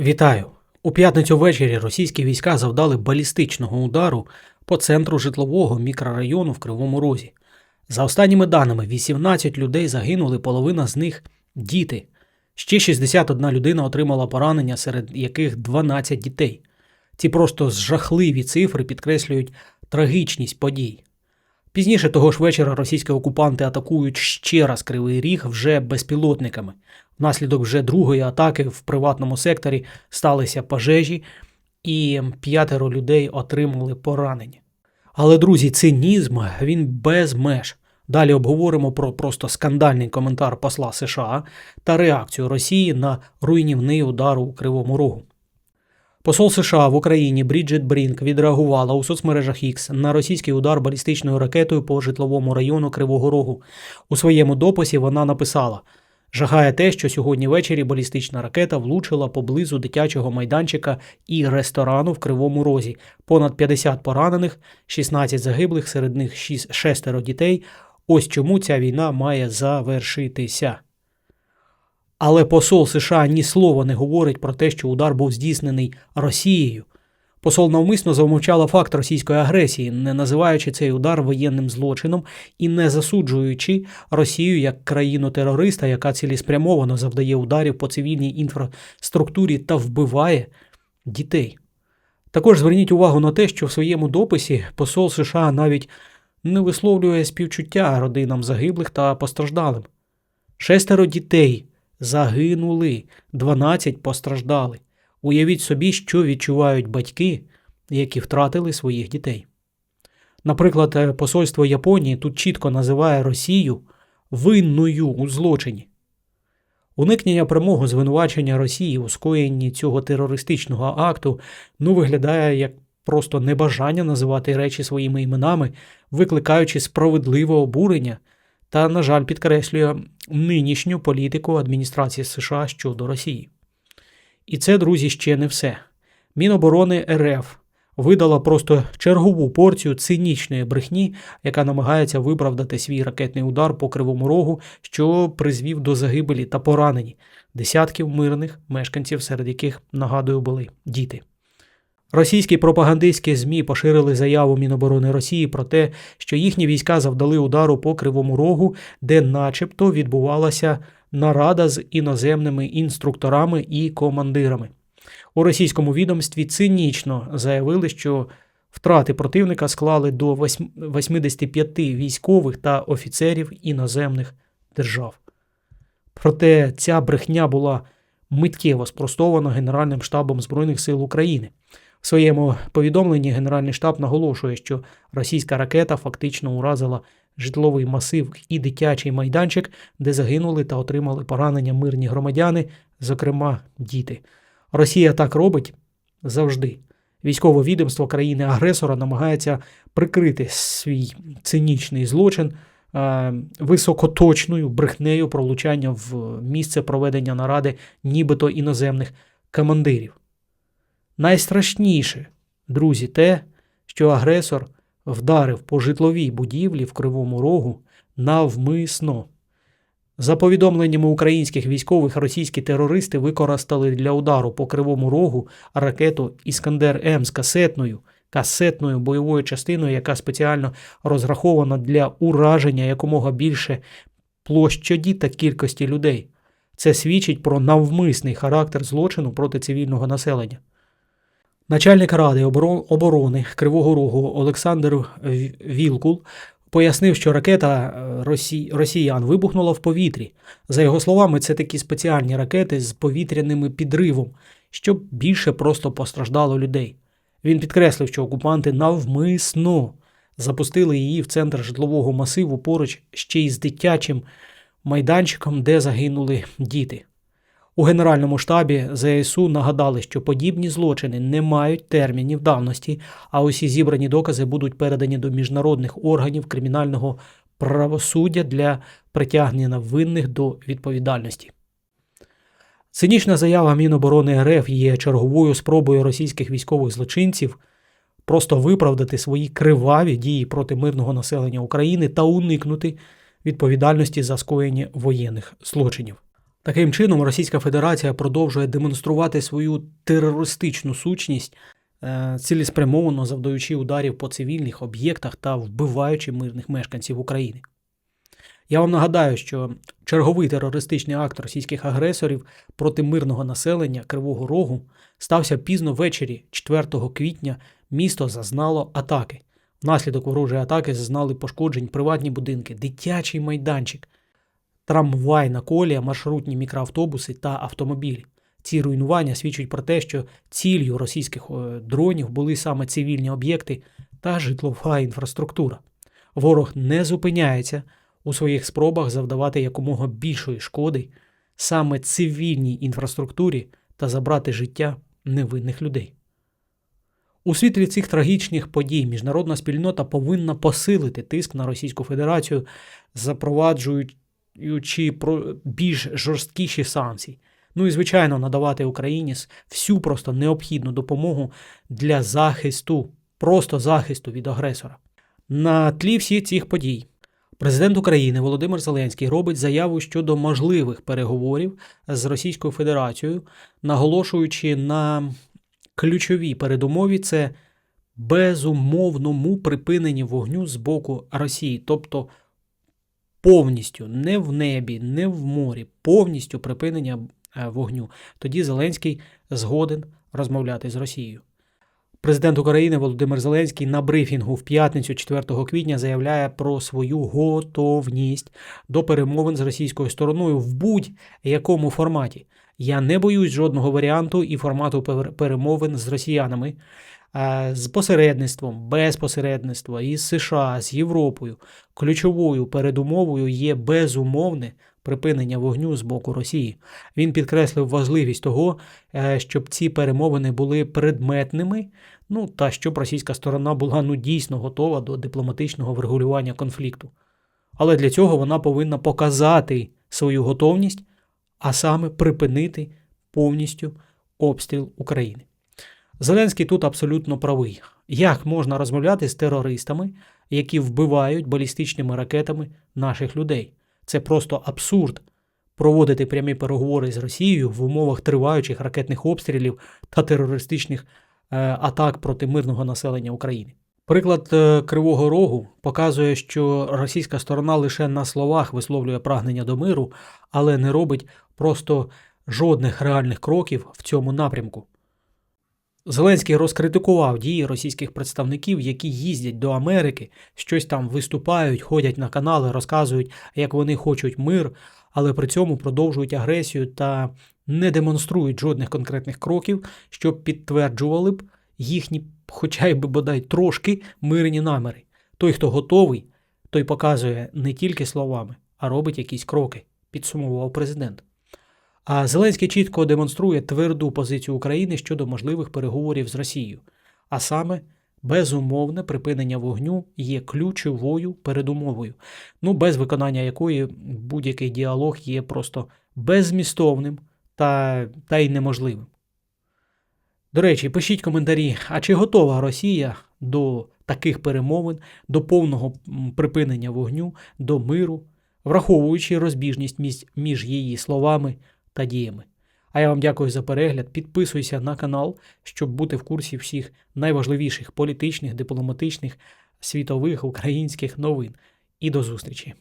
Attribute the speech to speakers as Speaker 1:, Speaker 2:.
Speaker 1: Вітаю! У п'ятницю ввечері російські війська завдали балістичного удару по центру житлового мікрорайону в Кривому Розі. За останніми даними, 18 людей загинули, половина з них діти. Ще 61 людина отримала поранення, серед яких 12 дітей. Ці просто жахливі цифри підкреслюють трагічність подій. Пізніше того ж вечора російські окупанти атакують ще раз Кривий Ріг вже безпілотниками. Внаслідок вже другої атаки в приватному секторі сталися пожежі, і п'ятеро людей отримали поранення. Але, друзі, цинізм він без меж. Далі обговоримо про просто скандальний коментар посла США та реакцію Росії на руйнівний удар у Кривому Рогу. Посол США в Україні Бріджит Брінк відреагувала у соцмережах X на російський удар балістичною ракетою по житловому району Кривого Рогу. У своєму дописі вона написала: Жахає те, що сьогодні ввечері балістична ракета влучила поблизу дитячого майданчика і ресторану в Кривому Розі. Понад 50 поранених, 16 загиблих, серед них 6, шестеро дітей. Ось чому ця війна має завершитися. Але посол США ні слова не говорить про те, що удар був здійснений Росією. Посол навмисно замовчала факт російської агресії, не називаючи цей удар воєнним злочином і не засуджуючи Росію як країну терориста, яка цілеспрямовано завдає ударів по цивільній інфраструктурі та вбиває дітей. Також зверніть увагу на те, що в своєму дописі посол США навіть не висловлює співчуття родинам загиблих та постраждалим. Шестеро дітей загинули, 12 постраждали. Уявіть собі, що відчувають батьки, які втратили своїх дітей. Наприклад, е, посольство Японії тут чітко називає Росію винною у злочині. Уникнення прямого звинувачення Росії у скоєнні цього терористичного акту ну, виглядає як просто небажання називати речі своїми іменами, викликаючи справедливе обурення та, на жаль, підкреслює нинішню політику адміністрації США щодо Росії. І це, друзі, ще не все. Міноборони РФ видала просто чергову порцію цинічної брехні, яка намагається виправдати свій ракетний удар по кривому рогу, що призвів до загибелі та поранені десятків мирних мешканців, серед яких, нагадую, були діти. Російські пропагандистські ЗМІ поширили заяву Міноборони Росії про те, що їхні війська завдали удару по Кривому Рогу, де начебто відбувалася нарада з іноземними інструкторами і командирами. У російському відомстві цинічно заявили, що втрати противника склали до 85 військових та офіцерів іноземних держав. Проте ця брехня була миттєво спростована Генеральним штабом Збройних сил України. В своєму повідомленні Генеральний штаб наголошує, що російська ракета фактично уразила житловий масив і дитячий майданчик, де загинули та отримали поранення мирні громадяни, зокрема діти. Росія так робить завжди. Військове відомство країни-агресора намагається прикрити свій цинічний злочин е, високоточною брехнею про влучання в місце проведення наради, нібито іноземних командирів. Найстрашніше, друзі, те, що агресор вдарив по житловій будівлі в Кривому Рогу навмисно. За повідомленнями українських військових, російські терористи використали для удару по Кривому Рогу ракету Іскандер М з касетною, касетною бойовою частиною, яка спеціально розрахована для ураження якомога більше площаді та кількості людей. Це свідчить про навмисний характер злочину проти цивільного населення. Начальник Ради оборони Кривого Рогу Олександр Вілкул пояснив, що ракета росіян вибухнула в повітрі. За його словами, це такі спеціальні ракети з повітряним підривом, щоб більше просто постраждало людей. Він підкреслив, що окупанти навмисно запустили її в центр житлового масиву поруч ще й з дитячим майданчиком, де загинули діти. У Генеральному штабі ЗСУ нагадали, що подібні злочини не мають термінів давності, а усі зібрані докази будуть передані до міжнародних органів кримінального правосуддя для притягнення винних до відповідальності. Цинічна заява Міноборони РФ є черговою спробою російських військових злочинців просто виправдати свої криваві дії проти мирного населення України та уникнути відповідальності за скоєння воєнних злочинів. Таким чином, Російська Федерація продовжує демонструвати свою терористичну сутність, е, цілеспрямовано завдаючи ударів по цивільних об'єктах та вбиваючи мирних мешканців України. Я вам нагадаю, що черговий терористичний акт російських агресорів проти мирного населення Кривого Рогу стався пізно ввечері 4 квітня. Місто зазнало атаки. Внаслідок ворожої атаки зазнали пошкоджень приватні будинки, дитячий майданчик, трамвайна колія, маршрутні мікроавтобуси та автомобілі. Ці руйнування свідчать про те, що ціллю російських е, дронів були саме цивільні об'єкти та житлова інфраструктура. Ворог не зупиняється у своїх спробах завдавати якомога більшої шкоди саме цивільній інфраструктурі та забрати життя невинних людей. У світлі цих трагічних подій міжнародна спільнота повинна посилити тиск на Російську Федерацію, запроваджуючи про- більш жорсткіші санкції. Ну і, звичайно, надавати Україні всю просто необхідну допомогу для захисту, просто захисту від агресора. На тлі всіх цих подій президент України Володимир Зеленський робить заяву щодо можливих переговорів з Російською Федерацією, наголошуючи на ключовій передумові це безумовному припиненні вогню з боку Росії, тобто повністю не в небі, не в морі, повністю припинення е, вогню. Тоді Зеленський згоден розмовляти з Росією. Президент України Володимир Зеленський на брифінгу в п'ятницю 4 квітня заявляє про свою готовність до перемовин з російською стороною в будь-якому форматі. Я не боюсь жодного варіанту і формату пер- перемовин з росіянами, е, з посередництвом, без посередництва, із США, з Європою. Ключовою передумовою є безумовне припинення вогню з боку Росії. Він підкреслив важливість того, е, щоб ці перемовини були предметними, ну та щоб російська сторона була ну дійсно готова до дипломатичного врегулювання конфлікту. Але для цього вона повинна показати свою готовність, а саме припинити повністю обстріл України. Зеленський тут абсолютно правий. Як можна розмовляти з терористами, які вбивають балістичними ракетами наших людей? Це просто абсурд проводити прямі переговори з Росією в умовах триваючих ракетних обстрілів та терористичних е, атак проти мирного населення України. Приклад е, Кривого Рогу показує, що російська сторона лише на словах висловлює прагнення до миру, але не робить просто жодних реальних кроків в цьому напрямку. Зеленський розкритикував дії російських представників, які їздять до Америки, щось там виступають, ходять на канали, розказують, як вони хочуть мир, але при цьому продовжують агресію та не демонструють жодних конкретних кроків, що підтверджували б їхні, хоча й би бодай трошки мирні наміри. Той, хто готовий, той показує не тільки словами, а робить якісь кроки, підсумував президент. А Зеленський чітко демонструє тверду позицію України щодо можливих переговорів з Росією, а саме безумовне припинення вогню є ключовою передумовою, ну без виконання якої будь-який діалог є просто беззмістовним та, та й неможливим. До речі, пишіть коментарі, а чи готова Росія до таких перемовин, до повного припинення вогню, до миру, враховуючи розбіжність між її словами та діями. А я вам дякую за перегляд. Підписуйся на канал, щоб бути в курсі всіх найважливіших політичних, дипломатичних, світових, українських новин. І до зустрічі!